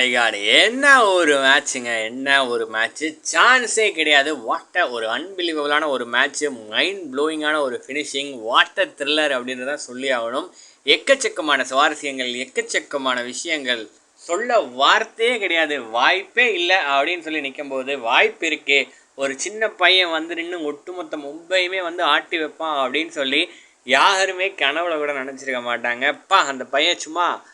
என்ன ஒரு மேட்ச்சுங்க என்ன ஒரு மேட்ச்சு சான்ஸே கிடையாது. வாட்ட ஒரு அன்பிலீவபிளான ஒரு மேட்ச்சு மைண்ட் ப்ளோயிங்கான ஒரு ஃபினிஷிங் வாட்ட த்ரில்லர் அப்படின்றத சொல்லி ஆகணும். எக்கச்சக்கமான சுவாரஸ்யங்கள் எக்கச்சக்கமான விஷயங்கள். சொல்ல வார்த்தையே கிடையாது. வாய்ப்பே இல்லை அப்படின்னு சொல்லி நிற்கும்போது வாய்ப்பு இருக்கே. ஒரு சின்ன பையன் வந்து நின்று ஒட்டுமொத்த மும்பையுமே வந்து ஆட்டி வைப்பான் அப்படின்னு சொல்லி யாருமே கனவுல கூட நினச்சிருக்க மாட்டாங்கப்பா அந்த பையன் சும்மா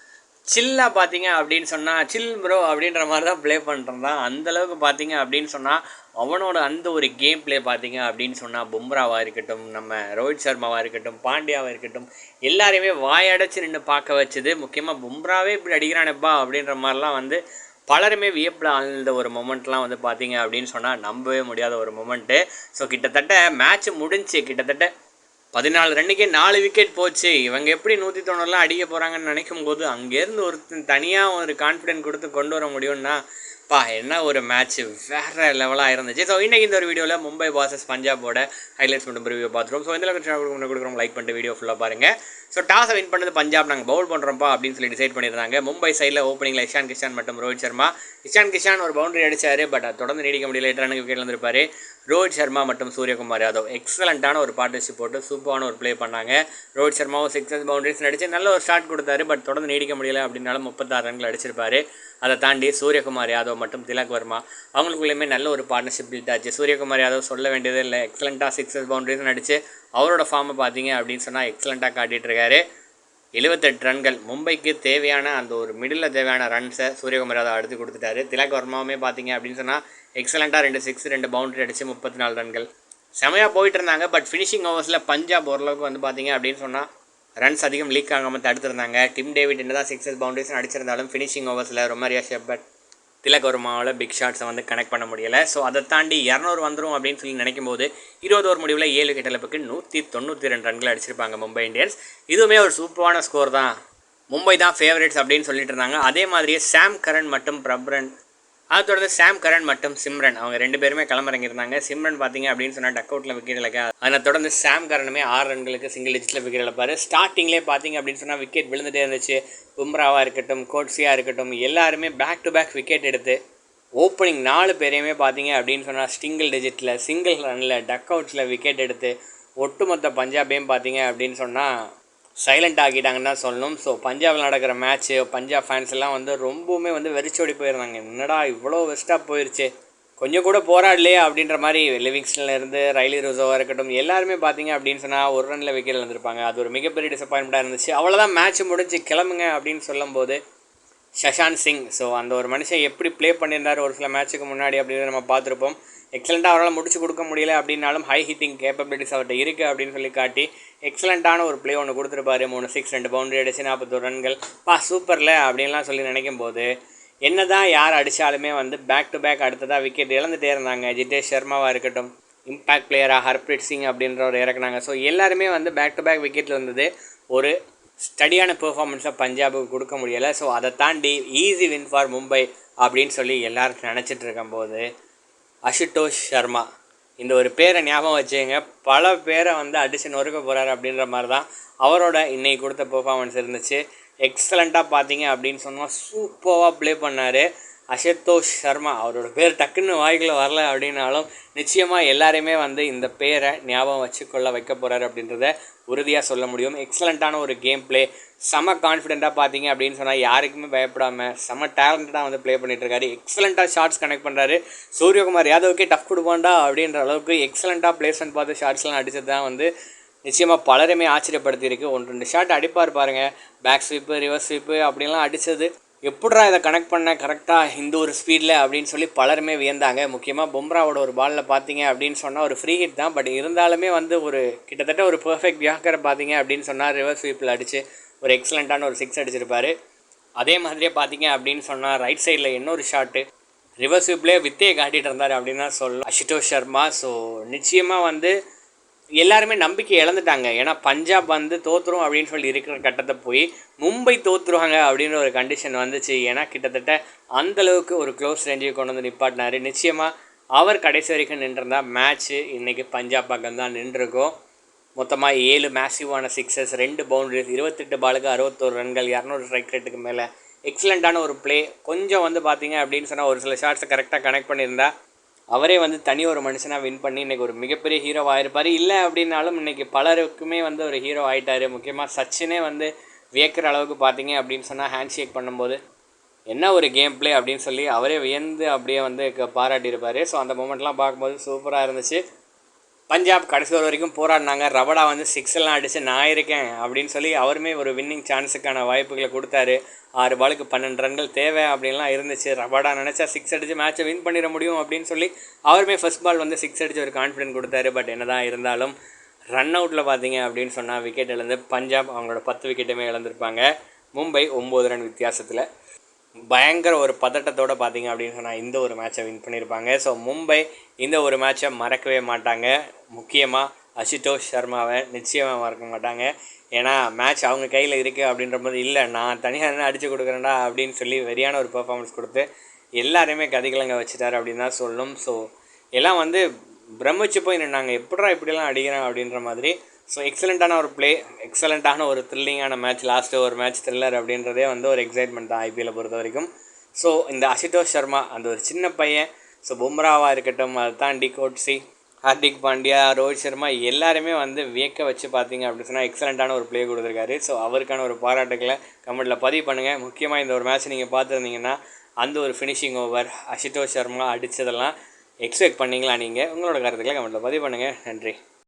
சில்லாக பார்த்தீங்க அப்படின்னு சொன்னால் சில் ப்ரோ அப்படின்ற மாதிரி தான் ப்ளே பண்ணுறான் அந்தளவுக்கு பார்த்தீங்க அப்படின்னு சொன்னால் அவனோட அந்த ஒரு கேம் ப்ளே பார்த்தீங்க அப்படின்னு சொன்னால் பும்ராவாக இருக்கட்டும் நம்ம ரோஹித் சர்மாவாக இருக்கட்டும் பாண்டியாவாக இருக்கட்டும் எல்லாரையுமே வாயடைச்சு நின்று பார்க்க வச்சது. முக்கியமாக பும்ராவே இப்படி அடிக்கிறானப்பா அப்படின்ற மாதிரிலாம் வந்து பலருமே வியப்பில் ஆழ்ந்த ஒரு மொமெண்ட்லாம் வந்து பார்த்தீங்க அப்படின்னு சொன்னால் நம்பவே முடியாத ஒரு மொமெண்ட்டு ஸோ கிட்டத்தட்ட மேட்ச் முடிஞ்சு கிட்டத்தட்ட பதினாலு ரன்னுக்கே நாலு விக்கெட் போச்சு. இவங்க எப்படி நூற்றி தொண்ணூறுலாம் அடிக்க போகிறாங்கன்னு நினைக்கும் போது அங்கேருந்து ஒருத்தன் தனியாக ஒரு கான்ஃபிடென்ட் கொடுத்து கொண்டு வர முடியும்னா பா என்ன ஒரு மேட்ச் வேறு லெவலாக இருந்துச்சு. ஸோ இன்றைக்கி இந்த ஒரு வீடியோவில் மும்பை பாசஸ் பஞ்சாபோட ஹைலைட்ஸ் மட்டும் ரிவியூ பார்த்துருவோம். ஸோ இந்த அளவுக்கு கொடுக்குறோம் லைக் பண்ணிட்டு வீடியோ ஃபுல்லாக பாருங்கள் ஸோ டாஸை வின் பண்ணது பஞ்சாப். நாங்கள் பவுல் பண்ணுறோம்ப்பா அப்படின்னு சொல்லி டிசைட் பண்ணியிருந்தாங்க. மும்பை சைடில் ஓப்பனிங்கில் இஷான் கிஷான் மற்றும் ரோஹித் சர்மா. இஷான் கிஷான் ஒரு பவுண்டரி அடிச்சார் பட் அது தொடர்ந்து நீடிக்க முடியல. எட்டான ரனுக்கு விக்கெட் வந்திருப்பார். ரோஹித் சர்மா மற்றும் சூரியகுமார் யாதவ். எக்ஸலண்ட்டான ஒரு பார்ட்னர்ஷிப் போட்டு சூப்பரான ஒரு ப்ளே பண்ணாங்க. ரோஹித் சர்மாவும் சிக்ஸஸ் பவுண்டரிஸ் அடித்து நல்ல ஒரு ஷாட் கொடுத்தாரு பட் தொடர்ந்து நீடிக்க முடியல அப்படின்னாலும் முப்பத்தாறு ரன்கள் அடிச்சிருப்பார். அதை தாண்டி சூரியகுமார் யாதவ் மற்றும் திலக் வர்மா. அவங்களுக்குள்ளேயுமே நல்ல ஒரு பார்ட்னர்ஷிப் பில்ட் ஆச்சு. சூரியகுமார் யாதவ் சொல்ல வேண்டியதே இல்லை. எக்ஸலண்ட்டாக சிக்ஸஸ் பவுண்டரிஸ் அடித்து அவரோட ஃபார்மை பார்த்தீங்க அப்படின்னு சொன்னால் எக்ஸலண்ட்டாக காட்டிகிட்ருக்காரு எழுபத்தெட்டு ரன்கள். மும்பைக்கு தேவையான அந்த ஒரு மிடில் தேவையான ரன்ஸை சூரியகுமார் யாதவ் அடுத்து கொடுத்துட்டாரு. திலக் வர்மாவுமே பார்த்தீங்க அப்படின்னு சொன்னால் எக்ஸலண்ட்டாக ரெண்டு சிக்ஸ் ரெண்டு பவுண்டரி அடித்து முப்பத்தி நாலு ரன்கள். செமையாக போயிட்டு இருந்தாங்க. பட் ஃபினிஷிங் ஓவர்ஸில் பஞ்சாப் ஓரளவுக்கு வந்து பார்த்தீங்க அப்படின்னு சொன்னால் ரன்ஸ் அதிகம் லீக் ஆகாமல் தடுத்துருந்தாங்க. டிம் டேவிட் என்ன தான் சிக்ஸஸ் பவுண்டரிஸ் அடிச்சிருந்தாலும் ஃபினிஷிங் ஓவர்ஸில் ரொமாரியா ஷெப்பட் திலகவர்மாவில் பிக் ஷாட்ஸை வந்து கனெக்ட் பண்ண முடியலை. ஸோ அதை தாண்டி இரநூறு வந்துடும் அப்படின்னு சொல்லி நினைக்கும் போது இருபது ஓவர் முடிவில் ஏழு விக்கெட் இழப்புக்கு நூற்றி தொண்ணூற்றி ரெண்டு ரன்கள் அடிச்சிருப்பாங்க மும்பை இந்தியன்ஸ். இதுவுமே ஒரு சூப்பரான ஸ்கோர் தான். மும்பை தான் ஃபேவரட்ஸ் அப்படின்னு சொல்லிட்டு இருந்தாங்க. அதே மாதிரியே சாம் கரன் மற்றும் பிரப்ரன் அதை தொடர்ந்து சாம் கரன் மற்றும் சிம்ரன். அவங்க ரெண்டு பேருமே களமிறங்கியிருந்தாங்க. சிம்ரன் பார்த்தீங்க அப்படின்னு சொன்னால் டக் அவுட்டில் விக்கெட் இழக்க அதை தொடர்ந்து சாம் கரனுமே ஆறு ரன்களுக்கு சிங்கிள் டிஜிட்டில் விக்கெட் இழப்பார். ஸ்டார்டிங்லேயே பார்த்தீங்க அப்படின்னு சொன்னால் விக்கெட் விழுந்துட்டே இருந்துச்சு. பும்ராவாக இருக்கட்டும் கோட்ஸியாக இருக்கட்டும் எல்லாருமே பேக் டு பேக் விக்கெட் எடுத்து ஓப்பனிங் நாலு பேரையுமே பார்த்தீங்க அப்படின்னு சொன்னால் சிங்கிள் டிஜிட்டில் சிங்கிள் ரனில் டக் அவுட்ஸில் விக்கெட் எடுத்து ஒட்டுமொத்த பஞ்சாபையும் பார்த்தீங்க அப்படின்னு சொன்னால் சைலண்ட் ஆகிட்டாங்கன்னு தான் சொல்லணும். ஸோ பஞ்சாபில் நடக்கிற மேட்ச்சு பஞ்சாப் ஃபேன்ஸ் எல்லாம் வந்து ரொம்பவுமே வந்து வெறிச்சோடி போயிருந்தாங்க. என்னடா இவ்வளோ வெஸ்ட்டாக போயிடுச்சு கொஞ்சம் கூட போராடலையே அப்படின்ற மாதிரி லிவிங்ஸ்டன்ல இருந்து ரைலி ரோசோவாக இருக்கட்டும் எல்லாருமே பார்த்தீங்க அப்படின்னு சொன்னால் ஒரு ரனில் விக்கெட் வந்திருப்பாங்க அது ஒரு மிகப்பெரிய டிசப்பாயின்மெண்ட்டாக இருந்துச்சு. அவ்வளோதான் மேட்ச் முடிஞ்சு கிளம்புங்க அப்படின்னு சொல்லும்போது சஷாந்த் சிங். ஸோ அந்த ஒரு மனுஷன் எப்படி ப்ளே பண்ணியிருந்தார் ஒரு சில மேட்ச்சுக்கு முன்னாடி அப்படின்னு நம்ம பார்த்துருப்போம். எக்ஸலண்ட்டாக அவரால் முடிச்சு கொடுக்க முடியல அப்படின்னாலும் ஹை ஹிட்டிங் கேப்பபிலிட்டிஸ் அவர்கிட்ட இருக்குது அப்படின்னு சொல்லி காட்டி எக்ஸலண்ட்டான ஒரு ப்ளே ஒன்று கொடுத்துருப்பாரு. மூணு சிக்ஸ் ரெண்டு பவுண்டரி அடிச்சு நாற்பத்தோரு ரன்கள். பா சூப்பரில் அப்படின்லாம் சொல்லி நினைக்கும் போது என்ன தான் யார் அடித்தாலுமே வந்து பேக் டு பேக் அடுத்ததாக விக்கெட் இழந்துட்டே இருந்தாங்க. ஜிதேஷ் சர்மாவாக இருக்கட்டும் இம்பேக்ட் பிளேயராக ஹர்ப்ரீத் சிங் அப்படின்றவர் இறக்குனாங்க. ஸோ எல்லாருமே வந்து பேக் டு பேக் விக்கெட்டில் வந்தது ஒரு ஸ்டடியான பெர்ஃபார்மன்ஸை பஞ்சாபுக்கு கொடுக்க முடியலை. ஸோ அதை தாண்டி ஈஸி வின் ஃபார் மும்பை அப்படின்னு சொல்லி எல்லோரும் நினச்சிட்டு இருக்கும்போது அசுதோஷ் சர்மா. இந்த ஒரு பேரை ஞாபகம் வச்சுங்க பல பேரை வந்து அடிச்சு நொறுக்க போகிறாரு அப்படின்ற மாதிரி தான் அவரோட இன்னைக்கு கொடுத்த பெர்ஃபார்மன்ஸ் இருந்துச்சு. எக்ஸலண்ட்டாக பார்த்தீங்க அப்படின்னு சொன்னால் சூப்பராக ப்ளே பண்ணார். அஷத்தோஷ் சர்மா அவரோட பேர் டக்குன்னு வாய்க்கில் வரல அப்படின்னாலும் நிச்சயமாக எல்லாரையுமே வந்து இந்த பேரை ஞாபகம் வச்சுக்கொள்ள வைக்க போகிறாரு அப்படின்றத உறுதியாக சொல்ல முடியும். எக்ஸலண்ட்டான ஒரு கேம் ப்ளே செம கான்ஃபிடென்ட்டாக பார்த்தீங்க அப்படின்னு சொன்னால் யாருக்குமே பயப்படாமல் செம டேலண்டடாக வந்து ப்ளே பண்ணிகிட்ருக்காரு எக்ஸலண்ட்டாக ஷார்ட்ஸ் கனெக்ட் பண்ணுறாரு சூரியகுமார் யாதவுக்கே டஃப் கொடுப்பாண்டா அப்படின்ற அளவுக்கு எக்ஸலண்ட்டாக பிளேஸ்மெண்ட் பார்த்து ஷார்ட்ஸ்லாம் அடித்தது தான் வந்து நிச்சயமாக பலருமே ஆச்சரியப்படுத்தியிருக்கு. ஒன்று ரெண்டு ஷாட் அடிப்பார் பாருங்கள் பேக் ஸ்வீப்பு ரிவர்ஸ் ஸ்வீப்பு அப்படின்லாம் அடித்தது எப்படா இதை கனெக்ட் பண்ண? கரெக்டாக இந்த ஒரு ஸ்பீடில் அப்படின்னு சொல்லி பலருமே வியந்தாங்க. முக்கியமாக பும்ராவோட ஒரு பாலில் பார்த்தீங்க அப்படின்னு சொன்னால் ஒரு ஃப்ரீ ஹிட் தான். பட் இருந்தாலுமே வந்து ஒரு கிட்டத்தட்ட ஒரு பர்ஃபெக்ட் வியாக்கரை பார்த்தீங்க அப்படின்னு சொன்னால் ரிவர்ஸ் ஸ்வீப்பில் அடித்து ஒரு எக்ஸலண்ட்டான ஒரு சிக்ஸ் அடிச்சிருப்பாரு. அதே மாதிரியே பார்த்தீங்க அப்படின்னு சொன்னால் ரைட் சைடில் இன்னொரு ஷாட்டு ரிவர்ஸ் ஸ்வீப்லேயே வித்தையை காட்டிகிட்டு இருந்தார் அப்படின்னு தான் சொல்லலாம். அஷுதோஷ் சர்மா. ஸோ நிச்சயமாக வந்து எல்லாருமே நம்பிக்கை இழந்துட்டாங்க. ஏன்னா பஞ்சாப் வந்து தோற்றுரும் அப்படின்னு சொல்லி இருக்கிற கட்டத்தை போய் மும்பை தோற்றுருவாங்க அப்படின்ற ஒரு கண்டிஷன் வந்துச்சு. ஏன்னா கிட்டத்தட்ட அந்தளவுக்கு ஒரு க்ளோஸ் ரேஞ்சுக்கு கொண்டு வந்து நிப்பாட்டினார். நிச்சயமாக அவர் கடைசி வரைக்கும் நின்றிருந்தா மேட்ச்சு இன்றைக்கி பஞ்சாப் பக்கம் தான் நின்றுருக்கும். மொத்தமாக ஏழு மேசிவான சிக்ஸஸ் ரெண்டு பவுண்டரிஸ் இருபத்தெட்டு பாலுக்கு அறுபத்தோரு ரன்கள் இரநூறு ஸ்ட்ரைக் ரேட்டுக்கு மேலே. எக்ஸலண்ட்டான ஒரு ப்ளே கொஞ்சம் வந்து பார்த்தீங்க அப்படின்னு சொன்னால் ஒரு சில ஷாட்ஸை கரெக்டாக கனெக்ட் பண்ணியிருந்தா அவரே வந்து தனி ஒரு மனுஷனாக வின் பண்ணி இன்றைக்கி ஒரு மிகப்பெரிய ஹீரோ ஆகிருப்பார் இல்லை அப்படின்னாலும் இன்றைக்கி பலருக்குமே வந்து ஒரு ஹீரோ ஆகிட்டார் முக்கியமாக சச்சினே வந்து வியக்கிற அளவுக்கு பார்த்தீங்க அப்படின்னு சொன்னால் ஹேண்ட் ஷேக் பண்ணும்போது என்ன ஒரு கேம் பிளே அப்படின்னு சொல்லி அவரே வியந்து அப்படியே வந்து பாராட்டியிருப்பார். ஸோ அந்த மூமெண்ட்லாம் பார்க்கும்போது சூப்பராக இருந்துச்சு. பஞ்சாப் கடைசி ஒரு வரைக்கும் போராடினாங்க. ரபடா வந்து சிக்ஸ் எல்லாம் அடித்து நான் இருக்கேன் அப்படின்னு சொல்லி அவருமே ஒரு வின்னிங் சான்ஸுக்கான வாய்ப்புகளை கொடுத்தாரு. ஆறு பாலுக்கு பன்னெண்டு ரன்கள் தேவை அப்படின்லாம் இருந்துச்சு. ரபடா நினச்சா சிக்ஸ் அடித்து மேட்சை வின் பண்ணிட முடியும் அப்படின்னு சொல்லி அவருமே ஃபர்ஸ்ட் பால் வந்து சிக்ஸ் அடித்து ஒரு கான்ஃபிடென்ட் கொடுத்தாரு. பட் என்னதான் இருந்தாலும் ரன் அவுட்டில் பார்த்தீங்க அப்படின்னு சொன்னால் விக்கெட் இழந்து பஞ்சாப் அவங்களோட பத்து விக்கெட்டுமே இழந்திருப்பாங்க. மும்பை ஒம்பது ரன் வித்தியாசத்தில். பயங்கர ஒரு பதட்டத்தோட பார்த்தீங்க அப்படின்னு சொன்னால் இந்த ஒரு மேட்சை வின் பண்ணியிருப்பாங்க. ஸோ மும்பை இந்த ஒரு மேட்சை மறக்கவே மாட்டாங்க. முக்கியமாக அசுதோஷ் சர்மாவை நிச்சயமாக மறக்க மாட்டாங்க. ஏன்னா மேட்ச் அவங்க கையில் இருக்குது அப்படின்ற போது இல்லை. நான் தனியாக என்ன அடித்து கொடுக்குறேன்டா அப்படின்னு சொல்லி வெறியான ஒரு பெர்ஃபார்மன்ஸ் கொடுத்து எல்லாரையுமே கதிகலங்க வச்சுட்டார் அப்படின்னு தான் சொல்லணும். ஸோ எல்லாம் வந்து பிரமிச்சு போய் நின்னாங்க. எப்படா இப்படிலாம் அடிக்கிறான் அப்படின்ற மாதிரி ஸோ எக்ஸலண்ட்டான ஒரு ப்ளே எக்ஸலண்ட்டான ஒரு த்ரில்லிங்கான மேட்ச் லாஸ்ட்டு ஒரு மேட்ச் த்ரில்லர் அப்படின்றதே வந்து ஒரு எக்ஸைட்மெண்ட் தான் ஐபிஎல்லை பொறுத்த வரைக்கும். ஸோ இந்த அசுதோஷ் சர்மா அந்த ஒரு சின்ன பையன் ஸோ பும்ராவாக இருக்கட்டும் அதை தாண்டி கோட்ஸி ஹார்திக் பாண்டியா ரோஹித் சர்மா எல்லாருமே வந்து வியக்க வச்சு பார்த்தீங்க அப்படின்னு சொன்னால் எக்ஸலண்ட்டான ஒரு ப்ளே கொடுத்துருக்காரு. ஸோ அவருக்கான ஒரு பாராட்டுக்களை கமெண்ட்டில் பதிவு பண்ணுங்கள் முக்கியமாக இந்த ஒரு மேட்ச் நீங்கள் பார்த்துருந்தீங்கன்னா அந்த ஒரு ஃபினிஷிங் ஓவர் அசுதோஷ் சர்மா அடித்ததெல்லாம் எக்ஸ்பெக்ட் பண்ணீங்களா நீங்கள் உங்களோட கருத்துக்களை கமெண்ட்டில் பதிவு பண்ணுங்கள் நன்றி.